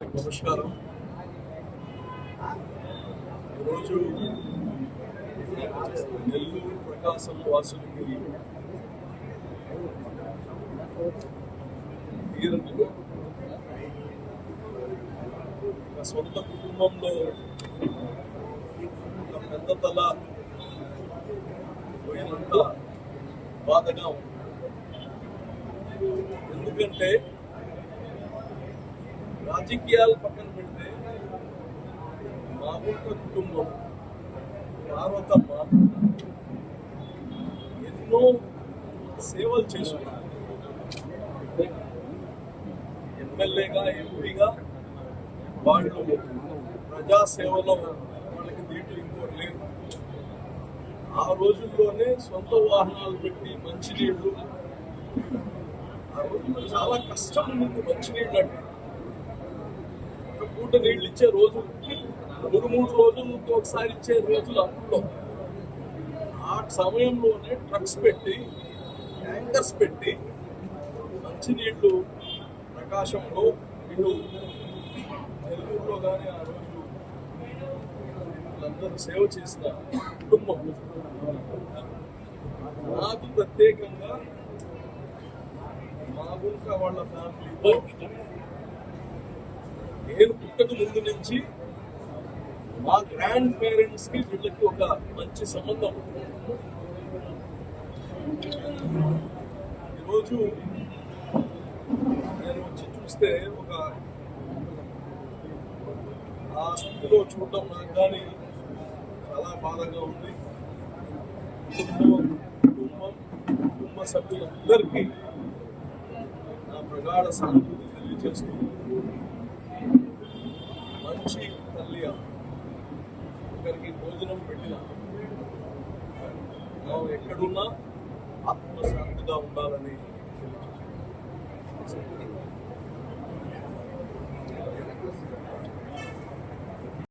నమస్కారం. ఈరోజు నెల్లూరు ప్రకాశం వాసులకి తీరని నా సొంత కుటుంబంలో పెద్ద తల పోయినంత బాధగా ఉంది. ఎందుకంటే రాజకీయాలు పక్కన పెడితే మా ఊళ్ళో కుటుంబం పార్వతమ్మ ఎన్నో సేవలు చేసుకున్నారు. ఎమ్మెల్యేగా ఎంపీగా వాళ్ళు ప్రజాసేవలో వాళ్ళకి దీంట్లో ఇంకోటి లేదు. ఆ రోజుల్లోనే సొంత వాహనాలు పెట్టి మంచినీళ్ళు ఆ రోజుల్లో చాలా కష్టం ఉంది మంచినీళ్ళు అంటే. పూట నీళ్ళు ఇచ్చే రోజు మూడు మూడు రోజులకి ఒకసారి ఇచ్చే రోజులు అప్పుడు ఆ సమయంలోనే ట్రక్స్ పెట్టి ట్యాంకర్స్ పెట్టి మంచినీళ్ళు ప్రకాశంలో ఇటు నెల్లూరులో కానీ ఆ రోజు వీళ్ళందరూ సేవ చేసిన కుటుంబం. నాకు ప్రత్యేకంగా మా గుంక వాళ్ళ ఫ్యామిలీలో నేను పుట్టక ముందు నుంచి మా గ్రాండ్ పేరెంట్స్కి వీళ్ళకి ఒక మంచి సంబంధం. ఈరోజు నేను వచ్చి చూస్తే ఒక ఆ స్థితిలో చూడటం నాకు కానీ చాలా బాధగా ఉంది. కుటుంబం కుటుంబ సభ్యులందరికీ నా ప్రగాఢ సానుభూతి తెలియజేస్తూ మంచి తల్లి ఒకరికి భోజనం పెట్టిన మనం ఎక్కడున్నా ఆత్మశాంతిగా ఉండాలని తెలియజేస్తున్నాను.